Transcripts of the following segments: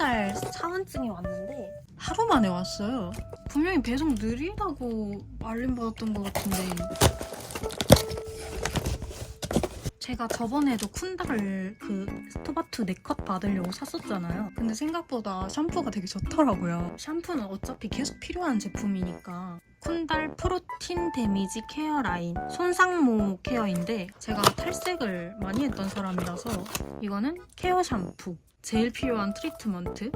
쿤달 사원증이 왔는데 하루 만에 왔어요. 분명히 배송 느리다고 알림 받았던 것 같은데 제가 저번에도 쿤달을 그 스토바투 4컷 받으려고 샀었잖아요. 근데 생각보다 샴푸가 되게 좋더라고요. 샴푸는 어차피 계속 필요한 제품이니까 쿤달 프로틴 데미지 케어 라인 손상모 케어인데 제가 탈색을 많이 했던 사람이라서 이거는 케어 샴푸 제일 필요한 트리트먼트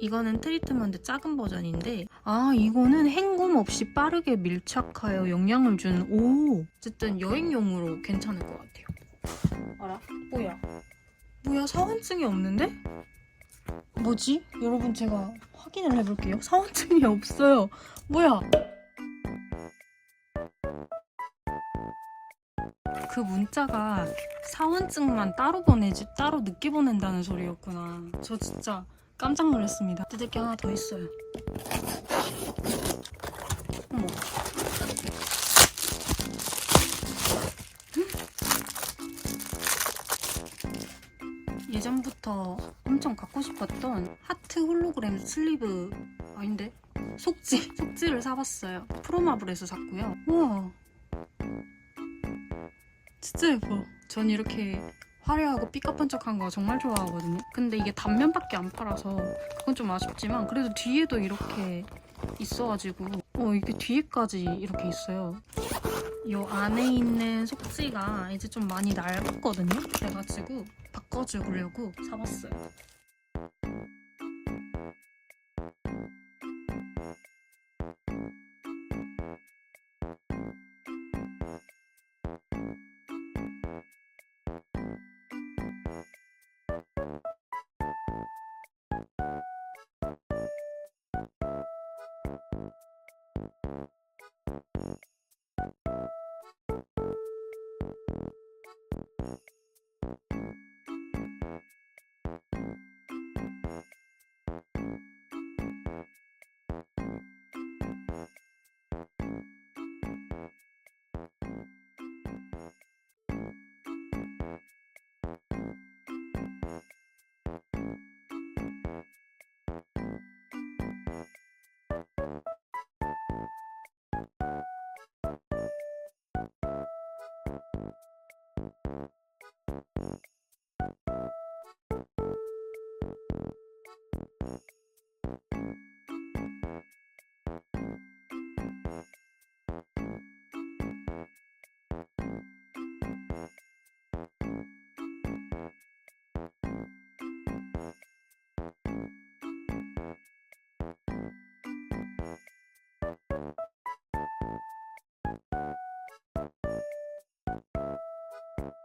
이거는 트리트먼트 작은 버전인데 아 이거는 헹굼 없이 빠르게 밀착하여 영양을 준오 어쨌든 여행용으로 괜찮을 것 같아요 알아? 뭐야? 뭐야 사원증이 없는데? 뭐지? 여러분 제가 확인을 해볼게요 사원증이 없어요 뭐야? 그 문자가 사원증만 따로 보내지 따로 늦게 보낸다는 소리였구나. 저 진짜 깜짝 놀랐습니다. 뜯을 게 하나 더 있어요. 어머. 음? 예전부터 엄청 갖고 싶었던 하트 홀로그램 슬리브 아닌데 속지 속지를 사봤어요. 프로마블에서 샀고요. 우와 진짜 예뻐. 전 이렇게 화려하고 삐까뻔쩍한 거 정말 좋아하거든요. 근데 이게 단면밖에 안 팔아서 그건 좀 아쉽지만 그래도 뒤에도 이렇게 있어가지고 어 이게 뒤에까지 이렇게 있어요. 이 안에 있는 속지가 이제 좀 많이 낡았거든요. 그래가지고 바꿔주려고 사봤어요.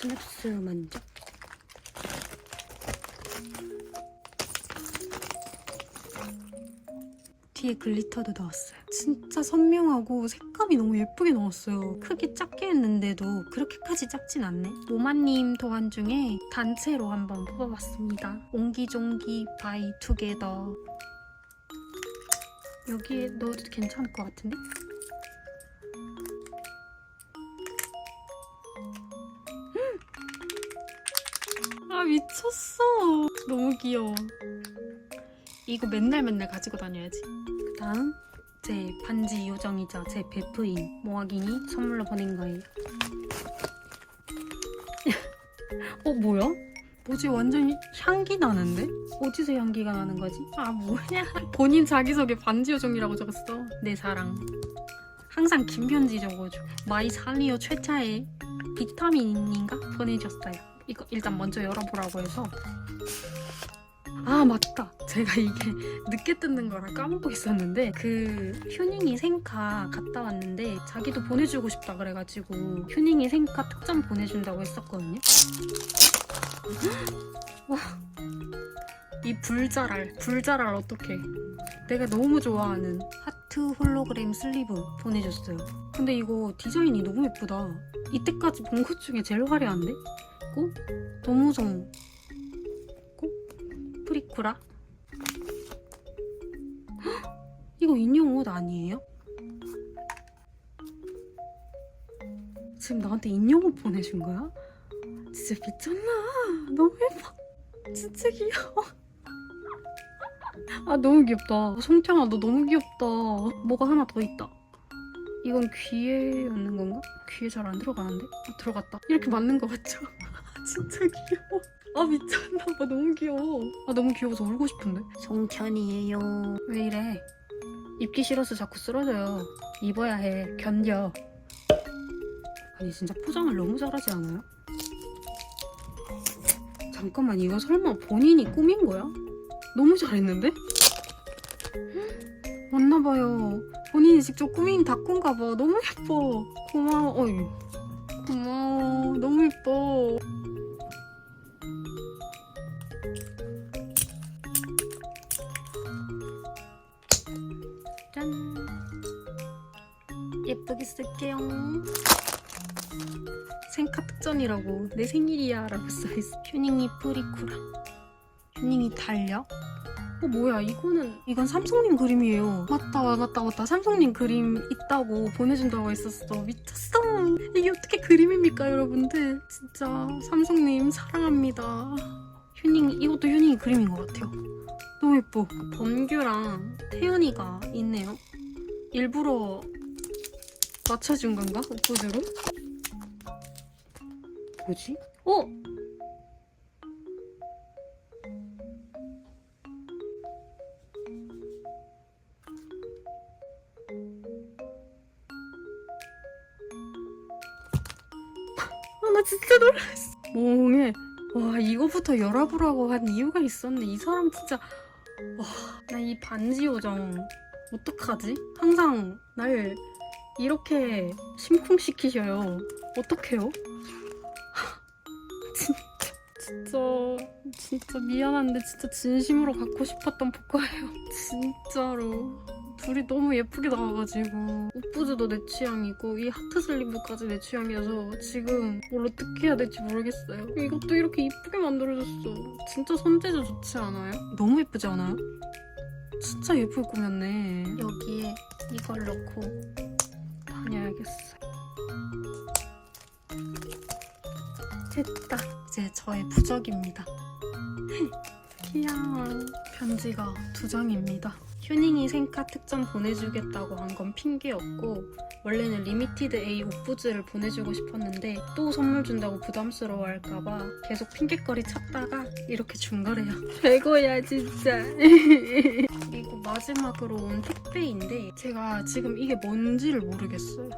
스냅스 만져. 뒤에 글리터도 넣었어요. 진짜 선명하고 색감이 너무 예쁘게 넣었어요. 크기 작게 했는데도 그렇게까지 작진 않네. 모마님 도안 중에 단체로 한번 뽑아봤습니다. 옹기종기 바이 투게더. 여기에 넣어도 괜찮을 것 같은데? 아 미쳤어. 너무 귀여워. 이거 맨날 맨날 가지고 다녀야지. 그 다음 제 반지 요정이자 제 베프인 모아기니 선물로 보낸 거예요. 어 뭐야? 뭐지 완전 향기 나는데? 어디서 향기가 나는 거지? 아 뭐야? 본인 자기소개 반지 요정이라고 적었어. 내 사랑. 항상 긴 편지 적어줘. 마이 살리오 최차의 비타민인가 보내줬어요. 이거 일단 먼저 열어보라고 해서. 아 맞다. 제가 이게 늦게 뜯는 거라 까먹고 있었는데 그 휴닝이 생카 갔다 왔는데 자기도 보내주고 싶다 그래가지고 휴닝이 생카 특전 보내준다고 했었거든요. 와. 이 불자랄, 불자랄 어떡해. 내가 너무 좋아하는 하트 홀로그램 슬리브 보내줬어요. 근데 이거 디자인이 너무 예쁘다. 이때까지 본 것 중에 제일 화려한데? 고 도무정 고 프리쿠라 헉! 이거 인형 옷 아니에요? 지금 나한테 인형 옷 보내준 거야? 진짜 미쳤나? 너무 예뻐. 진짜 귀여워. 아 너무 귀엽다. 성태아 너 너무 귀엽다. 뭐가 하나 더 있다. 이건 귀에 얹는 건가? 귀에 잘 안 들어가는데? 아, 들어갔다. 이렇게 맞는 거 같죠? 진짜 귀여워. 아 미쳤나 봐 너무 귀여워. 아 너무 귀여워서 울고 싶은데. 성찬이에요. 왜 이래? 입기 싫어서 자꾸 쓰러져요. 입어야 해. 견뎌. 아니 진짜 포장을 너무 잘하지 않아요? 잠깐만 이거 설마 본인이 꾸민 거야? 너무 잘했는데? 맞나봐요. 본인이 직접 꾸민 다꾼가 봐. 너무 예뻐. 고마워. 어이. 고마워. 너무 예뻐. 짠. 예쁘게 쓸게요. 생카 특전이라고 내 생일이야 라고 써있어. 휴닝이 뿌리쿠라. 휴닝이 달력? 어 뭐야 이거는 이건 삼성님 그림이에요. 맞다 맞다 맞다. 삼성님 그림 있다고 보내준다고 했었어. 미쳤어. 이게 어떻게 그림입니까 여러분들? 진짜 삼성님 사랑합니다. 휴닝 이것도 휴닝이 그림인 것 같아요. 너무 예뻐. 범규랑 태연이가 있네요. 일부러 맞춰준 건가? 옷구주로? 뭐지? 어? 진짜 놀랐어. 멍해. 와, 이거부터 열어보라고 한 이유가 있었네. 이 사람 진짜. 와, 나 이 반지 요정. 어떡하지? 항상 날 이렇게 심쿵시키셔요. 어떡해요? 진짜, 진짜, 진짜 미안한데 진짜 진심으로 갖고 싶었던 복화예요. 진짜로. 둘이 너무 예쁘게 나와가지고 옷부즈도 내 취향이고 이 하트 슬리브까지 내 취향이어서 지금 뭘 어떻게 해야 될지 모르겠어요. 이것도 이렇게 이쁘게 만들어줬어. 진짜 손재주 좋지 않아요? 너무 예쁘지 않아요? 진짜 예쁘게 꾸몄네 여기에 이걸 넣고 다녀야겠어요 됐다. 이제 저의 부적입니다. 귀여워. 편지가 두 장입니다 휴닝이 생카 특전 보내주겠다고 한 건 핑계였고 원래는 리미티드 A 옷부즈를 보내주고 싶었는데 또 선물 준다고 부담스러워할까봐 계속 핑계거리 찾다가 이렇게 준 거래요. 최고야 진짜. 그리고 마지막으로 온 택배인데 제가 지금 이게 뭔지를 모르겠어요.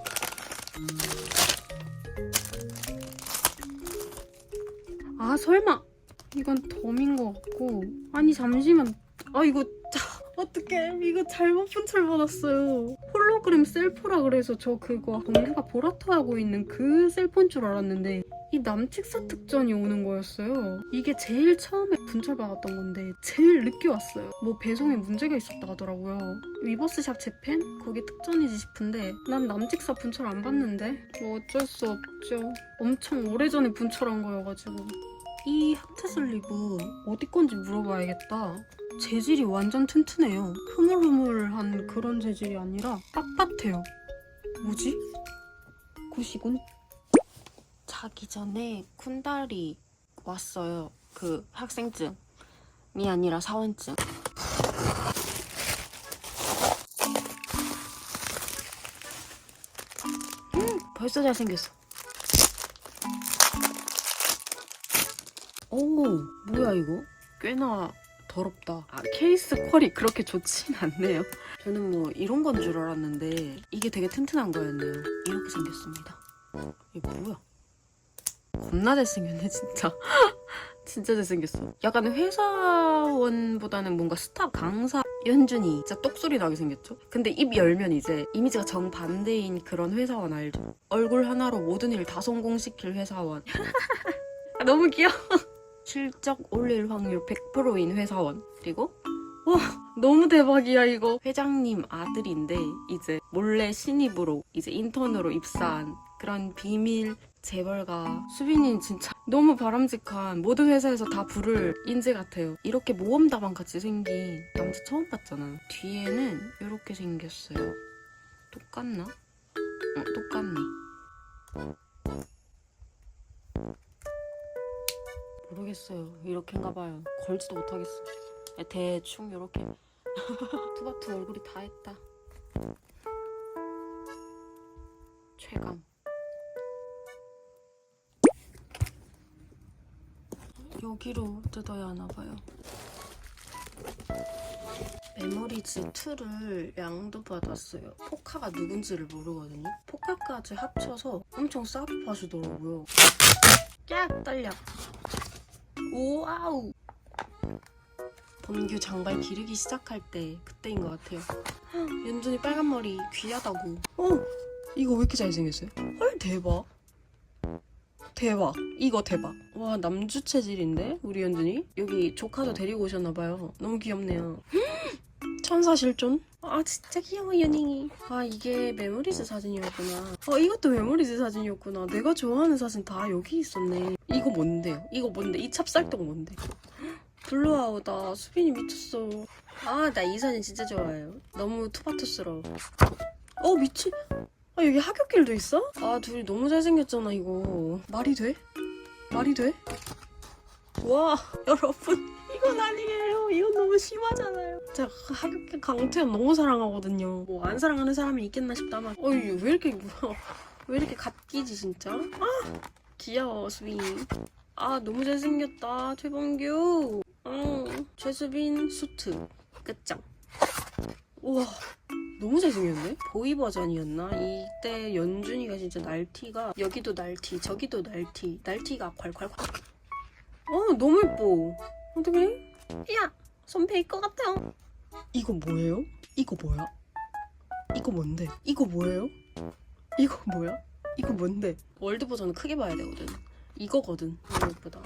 아 설마 이건 덤인 것 같고 아니 잠시만 아 이거 어떡해. 이거 잘못 분철 받았어요. 홀로그램 셀프라 그래서 저 그거 동료가 보라토하고 있는 그 셀프인 줄 알았는데 이 남측사 특전이 오는 거였어요. 이게 제일 처음에 분철 받았던 건데 제일 늦게 왔어요. 뭐 배송에 문제가 있었다 하더라고요. 위버스샵 재팬? 거기 특전이지 싶은데 난 남측사 분철 안 받는데 뭐 어쩔 수 없죠. 엄청 오래전에 분철한 거여가지고. 이 하트 슬리브 어디 건지 물어봐야겠다 재질이 완전 튼튼해요. 흐물흐물한 그런 재질이 아니라 빳빳해요. 뭐지? 굿이군. 자기 전에 쿤달이 왔어요. 그 학생증이 아니라 사원증. 음, 벌써 잘생겼어. 오, 뭐야 이거? 꽤나 더럽다. 아, 케이스 퀄이 그렇게 좋진 않네요. 저는 뭐 이런 건 줄 알았는데 이게 되게 튼튼한 거였네요. 이렇게 생겼습니다. 이게 뭐야? 겁나 잘생겼네 진짜. 진짜 잘생겼어. 약간 회사원보다는 뭔가 스타 강사 연준이 진짜 똑소리 나게 생겼죠? 근데 입 열면 이제 이미지가 정반대인 그런 회사원 알죠? 얼굴 하나로 모든 일 다 성공시킬 회사원. 아, 너무 귀여워. 실적 올릴 확률 100%인 회사원. 그리고 와 너무 대박이야 이거. 회장님 아들인데 이제 몰래 신입으로 이제 인턴으로 입사한 그런 비밀 재벌가 수빈이는 진짜 너무 바람직한 모든 회사에서 다 부를 인재 같아요. 이렇게 모험다방 같이 생긴 남자 처음 봤잖아. 뒤에는 이렇게 생겼어요. 똑같나? 어, 똑같네. 모르겠어요. 이렇게인가 봐요. 걸지도 못하겠어. 대충 이렇게. 투바투 얼굴이 다 했다. 최강. 여기로 뜯어야 하나 봐요. 메모리즈 2를 양도 받았어요. 포카가 누군지를 모르거든요. 포카까지 합쳐서 엄청 싸게 파시더라고요. 깍 떨려. 오와우. 범규 장발 기르기 시작할 때 그때인 것 같아요. 연준이 빨간 머리 귀하다고. 어, 이거 왜 이렇게 잘생겼어요? 헐 대박. 대박. 이거 대박. 와, 남주 체질인데? 우리 연준이? 여기 조카도 데리고 오셨나봐요. 너무 귀엽네요. 천사 실존? 아, 진짜 귀여워, 연잉이. 아, 이게 메모리즈 사진이었구나. 어, 이것도 메모리즈 사진이었구나. 내가 좋아하는 사진 다 여기 있었네. 이거 뭔데요? 이거 뭔데? 이 찹쌀떡 뭔데? 블루아우다. 수빈이 미쳤어. 아, 나 이 사진 진짜 좋아해요. 너무 투바투스러워. 어, 미친. 아 여기 하굣길도 있어? 아 둘이 너무 잘생겼잖아 이거 말이 돼? 말이 돼? 와 여러분. 이건 아니에요. 이건 너무 심하잖아요. 제가 하굣길 강태현 너무 사랑하거든요. 뭐 안 사랑하는 사람이 있겠나 싶다만. 어이 왜 이렇게 왜 이렇게 갓기지 진짜? 아 귀여워 수빈. 아 너무 잘생겼다 최범규. 응 최수빈 수트. 끝장. 우와 너무 잘생겼네? 보이 버전이었나? 이때 연준이가 진짜 날티가 여기도 날티 저기도 날티. 날티가 콸콸콸 어 너무 예뻐 어떡해? 야! 손 베일 것 같아요 이거 뭐예요? 이거 뭐야? 이거 뭔데? 이거 뭐예요? 이거 뭐야? 이거 뭔데? 월드 버전은 크게 봐야 되거든 이거거든 너무 예쁘다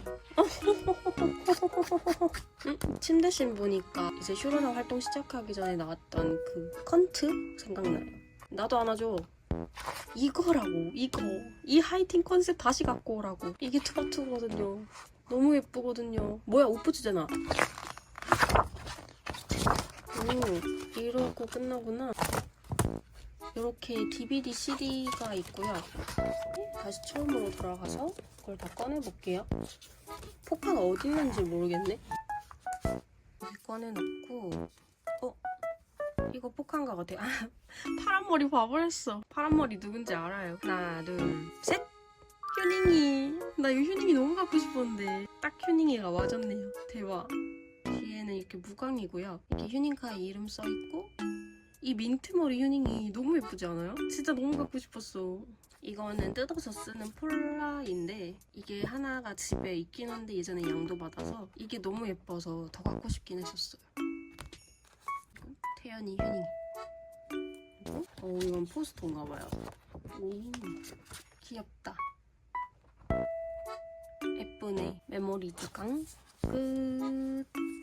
응? 침대씬 보니까 이제 슈로나 활동 시작하기 전에 나왔던 그 컨트 생각나요. 나도 하나 줘. 이거라고 이거 이 하이틴 컨셉 다시 갖고 오라고 이게 투바투거든요. 너무 예쁘거든요. 뭐야 옷 붙이잖아. 오 이러고 끝나구나. 이렇게 DVD, CD가 있고요. 다시 처음으로 돌아가서 그걸 다 꺼내볼게요. 포카가 어디 있는지 모르겠네. 여기 꺼내놓고 어? 이거 포카인가 같아. 아, 파란 머리 봐버렸어. 파란 머리 누군지 알아요. 하나, 둘, 셋. 휴닝이. 나 이 휴닝이 너무 갖고 싶었는데 딱 휴닝이가 맞았네요. 대박. 뒤에는 이렇게 무광이고요. 이렇게 휴닝카 이름 써 있고 이 민트머리 휴닝이 너무 예쁘지 않아요? 진짜 너무 갖고 싶었어. 이거는 뜯어서 쓰는 폴라인데 이게 하나가 집에 있긴 한데 예전에 양도 받아서 이게 너무 예뻐서 더 갖고 싶긴 했었어요. 태연이 휴닝. 그리고 어 이건 포스터인가 봐요. 오 귀엽다. 예쁘네. 메모리 두강 끝.